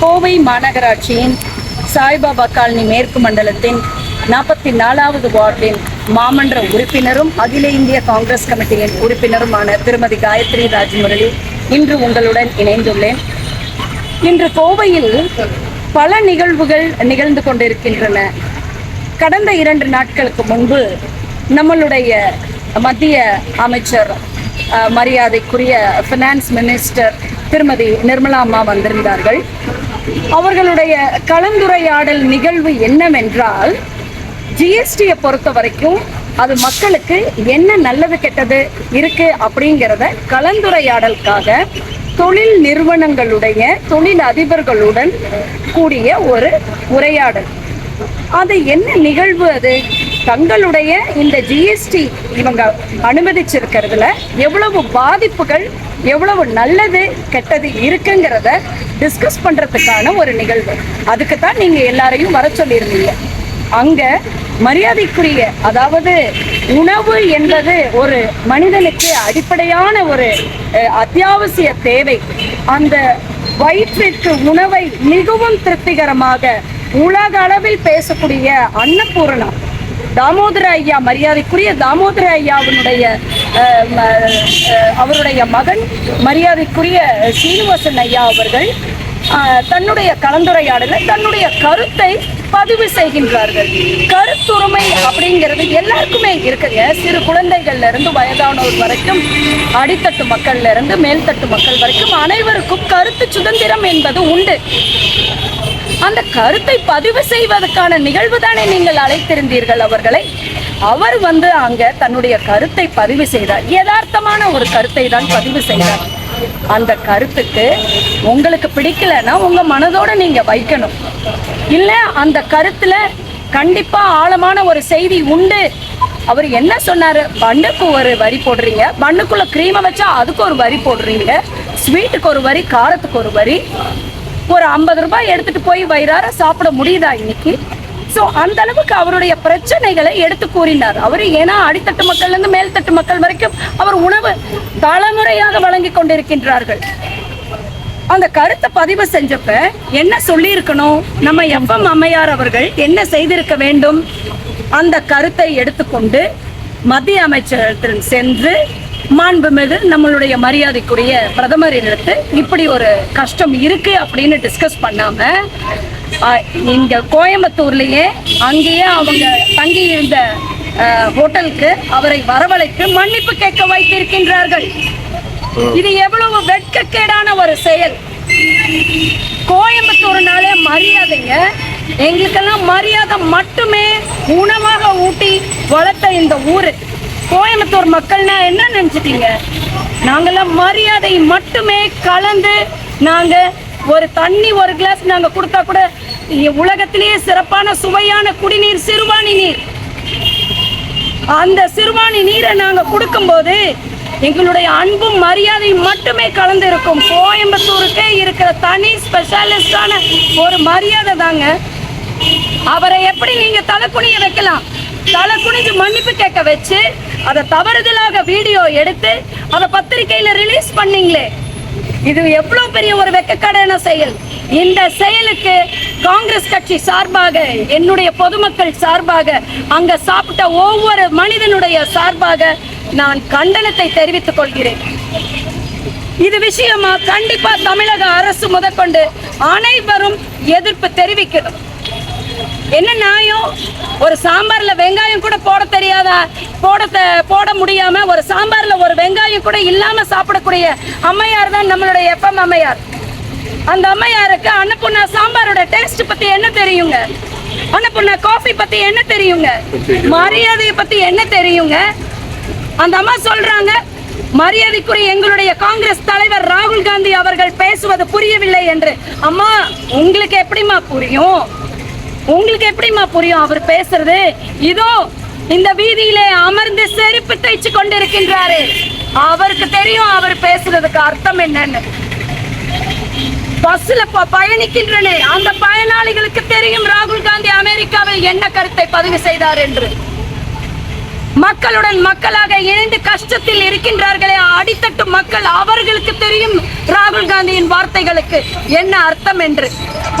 கோவை மாநகராட்சியின் சாய்பாபா காலனி மேற்கு மண்டலத்தின் நாற்பத்தி நாலாவது வார்டின் மாமன்ற உறுப்பினரும் அகில இந்திய காங்கிரஸ் கமிட்டியின் உறுப்பினருமான திருமதி காயத்ரி ராஜ்முரளி இன்று உங்களுடன் இணைந்துள்ளேன். இன்று கோவையில் பல நிகழ்வுகள் நிகழ்ந்து கொண்டிருக்கின்றன. கடந்த இரண்டு நாட்களுக்கு முன்பு நம்மளுடைய மத்திய அமைச்சர் மரியாதைக்குரிய ஃபினான்ஸ் மினிஸ்டர் திருமதி நிர்மலா அம்மா வந்திருந்தார்கள். அவர்களுடைய கலந்துரையாடல் நிகழ்வு என்னவென்றால் ஜிஎஸ்டியை பொறுத்த வரைக்கும் அது மக்களுக்கு என்ன நல்லது கெட்டது இருக்கு அப்படிங்கிறத கலந்துரையாடலுக்காக தொழில் நிறுவனங்களுடைய தொழில் அதிபர்களுடன் கூடிய ஒரு உரையாடல். அது என்ன நிகழ்வு அது? தங்களுடைய இந்த ஜிஎஸ்டி இவங்க அனுமதிச்சிருக்கிறதுல எவ்வளவு பாதிப்புகள் எவ்வளவு நல்லது கெட்டது இருக்குங்கிறத டிஸ்கஸ் பண்ணுறதுக்கான ஒரு நிகழ்வு. அதுக்கு தான் நீங்கள் எல்லாரையும் வர சொல்லியிருந்தீங்க. அங்கே மரியாதைக்குரிய அதாவது உணவு என்பது ஒரு மனிதனுக்கு அடிப்படையான ஒரு அத்தியாவசிய தேவை. அந்த வயிற்றிற்கு உணவை மிகவும் திருப்திகரமாக உலக அளவில் பேசக்கூடிய அன்னபூரணம். தாமோதர ஐயா மரியாதைக்குரிய தாமோதர ஐயாவினுடைய அஹ், அவருடைய மகன் மரியாதைக்குரிய சீனிவாசன் ஐயா அவர்கள் தன்னுடைய கலந்துரையாடலில் தன்னுடைய கருத்தை பதிவு செய்கின்றார்கள். கருத்துரிமை அப்படிங்கிறது எல்லாருக்குமே இருக்குங்க. சிறு குழந்தைகள்ல இருந்து வயதானோர் வரைக்கும் அடித்தட்டு மக்கள்ல இருந்து மேல்தட்டு மக்கள் வரைக்கும் அனைவருக்கும் கருத்து சுதந்திரம் என்பது உண்டு. அந்த கருத்தை பதிவு செய்வதற்கான நிகழ்வு தானே நீங்கள் அழைத்திருந்தீர்கள் அவர்களை? அவர் வந்து அங்க தன்னுடைய கருத்தை பதிவு செய்தார். யதார்த்தமான ஒரு கருத்தை தான் பதிவு செய்தார். அந்த கருத்துக்கு உங்களுக்கு பிடிக்கலன்னா உங்க மனதோட நீங்க வைக்கணும். இல்ல அந்த கருத்துல கண்டிப்பா ஆழமான ஒரு செய்தி உண்டு. அவர் என்ன சொன்னாரு? பண்ணுக்கு ஒரு வரி போடுறீங்க. பண்ணுக்குள்ள கிரீமை வச்சா அதுக்கு ஒரு வரி போடுறீங்க. ஸ்வீட்டுக்கு ஒரு வரி காரத்துக்கு ஒரு வரி. ஒரு ஐம்பது ரூபாய் எடுத்துட்டு போய் வயிறார சாப்பிட முடியுதா இன்னைக்கு? ஸோ அந்த அளவுக்கு அவருடைய பிரச்சனைகளை எடுத்து கூறினார். அவர் ஏன்னா அடித்தட்டு மக்கள்ல இருந்து மேல்தட்டு மக்கள் வரைக்கும் அவர் உணவு தலைமுறையாக வழங்கி கொண்டிருக்கின்றார்கள். அந்த கருத்தை பதிவு செஞ்சப்ப என்ன சொல்லி இருக்கணும் நம்ம எஃப்எம் அம்மையார் அவர்கள் என்ன செய்திருக்க வேண்டும்? அந்த கருத்தை எடுத்துக்கொண்டு மத்திய அமைச்சரத்தில் சென்று மாண்புமிகு நம்மளுடைய மரியாதைக்குரிய பிரதமரிடத்து இப்படி ஒரு கஷ்டம் இருக்கு அப்படின்னு டிஸ்கஸ் பண்ணாம இங்க கோயம்புத்தூர்லயே அங்கேயே அவங்க தங்கி இருந்த ஹோட்டலுக்கு அவரை வரவழைத்து மன்னிப்பு கேட்க வைத்திருக்கின்றார்கள். இது எவ்வளவு வெட்கக்கேடான ஒரு செயல். கோயம்புத்தூர்னாலே மரியாதைங்க. எங்களுக்கெல்லாம் மரியாதை மட்டுமே உணவாக ஊட்டி வளர்த்த இந்த ஊரு. கோயம்புத்தூர் மக்கள்னா என்ன நினைச்சிட்டீங்க? நாங்கெல்லாம் மரியாதை மட்டுமே கலந்து நாங்க ஒரு தண்ணி ஒரு கிளாஸ் நாங்க கொடுத்தா கூட உலகத்திலேயே சிறப்பான சுவையான குடிநீர் சிறுவாணி நீர். அந்த சிறுவாணி நீரை நாங்க கொடுக்கும்போது எங்களுடைய அன்பும் மரியாதையும் மட்டுமே கலந்து இருக்கும் கோயம்புத்தூருக்கே இருக்கிற தனி ஸ்பெஷாலிஸ்டான ஒரு மரியாதை தாங்க. அவரை எப்படி நீங்க தலை குனிய வைக்கலாம்? தலை குனிஞ்சு மன்னிப்பு கேட்க வச்சு அதை தவறுதலாக வீடியோ எடுத்து அதை பத்திரிக்கையில ரிலீஸ் பண்ணீங்களே. இது எவ்வளவு பெரிய ஒரு வெக்கக்கடான செயல். இந்த செயலுக்கு காங்கிரஸ் கட்சி சார்பாக என்னுடைய பொதுமக்கள் சார்பாக அங்க சாப்பிட்ட ஒவ்வொரு மனிதனுடைய சார்பாக நான் கண்டனத்தை தெரிவித்துக் கொள்கிறேன். இது விஷயமா கண்டிப்பா தமிழக அரசு முதற்கொண்டு அனைவரும் எதிர்ப்பு தெரிவிக்கணும். என்ன நியாயம்? ஒரு சாம்பாரில் வெங்காயம் கூட போட தெரியாதா? போட போட முடியாம ஒரு சாம்பாரில் ஒரு வெங்காயம் கூட இல்லாம சாப்பிடக்கூடிய அம்மையார் தான் நம்மளுடைய எஃப்எம் அம்மையார். அந்த அம்மையாருக்கு அன்னபூர்ணா சாம்பாரோட டேஸ்ட் பத்தி என்ன தெரியுங்க? அன்னபூர்ணா காஃபி பத்தி என்ன தெரியுங்க? மரியாதையை பத்தி என்ன தெரியுங்க? அந்த அம்மா சொல்றாங்க மரியாதைக்குரிய எங்களுடைய காங்கிரஸ் தலைவர் ராகுல் காந்தி அவர்கள் பேசுவது புரியவில்லை என்று. அம்மா உங்களுக்கு எப்படிம்மா புரியும்? உங்களுக்கு எப்படிம்மா புரியும்? அவர் பேசுறது இதோ இந்த வீதியிலே அமர்ந்து செருப்பு தைச்சு கொண்டிருக்கின்றாரு. அவருக்கு தெரியும் அவர் பேசுறதுக்கு அர்த்தம் என்னன்னு. பஸ்ல ப- அந்த பயனாளிகளுக்கு தெரியும் ராகுல் காந்தி அமெரிக்காவில் என்ன கருத்தை பதிவு செய்தார் என்று. மக்களுடன் மக்களாக இணைந்து கஷ்டத்தில் இருக்கின்றார்களே அடித்தட்டு மக்கள் அவர்களுக்கு தெரியும் ராகுல் காந்தியின் வார்த்தைகளுக்கு என்ன அர்த்தம் என்று.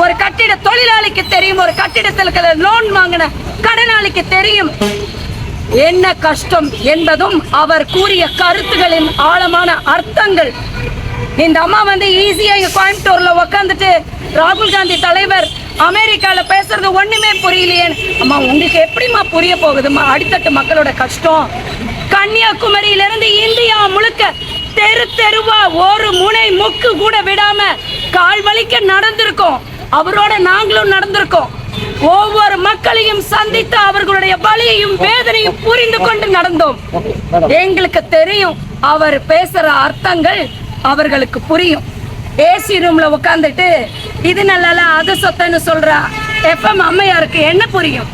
ஒரு கட்டிட தொழிலாளிக்கு தெரியும் ஒரு கட்டிடத்தில் லோன் வாங்கின கடனாளிக்கு தெரியும். என்ன கஷ்டம் என்பதும் அவர் கூறிய கருத்துகளின் ஆழமான அர்த்தங்கள். இந்த அம்மா வந்து ஈஸியா இங்க கோயம்புத்தூர்ல உக்காந்துட்டு ராகுல் காந்தி தலைவர் அமெரிக்கால பேசுறது ஒண்ணுமே புரியலையே. அம்மா உங்களுக்கு எப்படிம்மா புரிய போகுதும்மா? அடித்தட்டு மக்களோட கஷ்டம். கன்னியாகுமரியில இருந்து இந்தியா முழுக்க தெரு தெருவா ஒரு முனை முக்கு கூட விடாம கால் வலிக்க நடந்திருக்கோம். அவரோட நாங்களும் நடந்திருக்கோம். ஒவ்வொரு மக்களையும் சந்தித்து அவர்களுடைய வலியையும் வேதனையும் புரிந்து கொண்டு நடந்தோம். எங்களுக்கு தெரியும் அவர் பேசுற அர்த்தங்கள் அவர்களுக்கு புரியும். ஏசி ரூம்ல உட்காந்துட்டு இது நல்லா அது சொத்தன்னு சொல்ற எஃப்எம் அம்மையாருக்கு என்ன புரியும்?